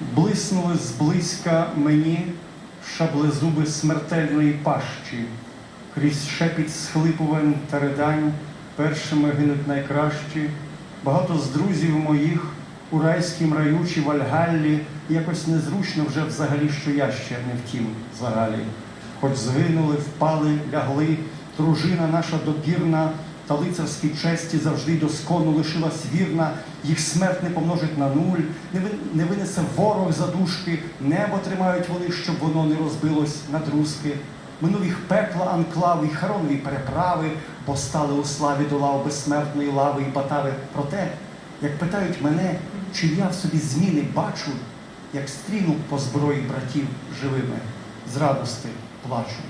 Блиснули зблизька мені шаблезуби смертельної пащі, крізь шепіт схлипувань та ридань першими гинуть найкращі. Багато з друзів моїх у райськім раю чи Вальгаллі якось незручно вже взагалі, що я ще не втім загалі. Хоч згинули, впали, лягли, дружина наша добірна, та лицарській честі завжди доскону лишилась вірна, їх смерть не помножить на нуль, не, винесе ворог задушки, небо тримають вони, щоб воно не розбилось на друзки. Минув їх пекла анклави й харонові переправи, бо стали у славі до лав безсмертної лави і батави. Проте, як питають мене, чи я в собі зміни бачу, як стріну по зброї братів живими, з радости плачу.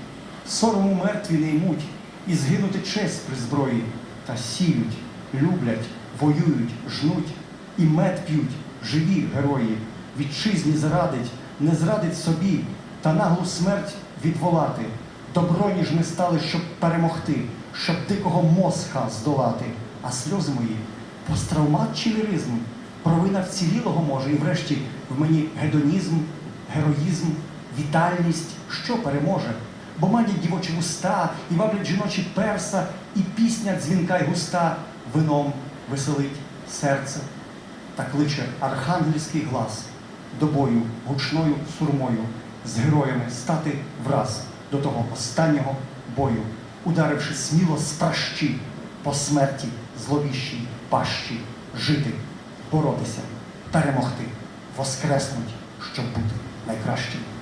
Сорому мертві не ймуть, і згинути честь при зброї, та сіють, люблять, воюють, жнуть, і мед п'ють, живі герої, вітчизні зрадить, не зрадить собі, та наглу смерть відволати. Доброні ж ми стали, щоб перемогти, щоб дикого мозка здолати, а сльози мої посттравмат чи ліризм, провина вцілілого може, і врешті в мені гедонізм, героїзм, вітальність, що переможе. Бо манять дівочі вуста, і ваблять жіночі перса, і пісня дзвінка й густа вином веселить серце. та кличе архангельський глас до бою гучною сурмою з героями стати враз до того останнього бою, ударивши сміло з пращі по смерті зловіщій пащі, жити, боротися, перемогти, воскреснуть, щоб бути найкращим.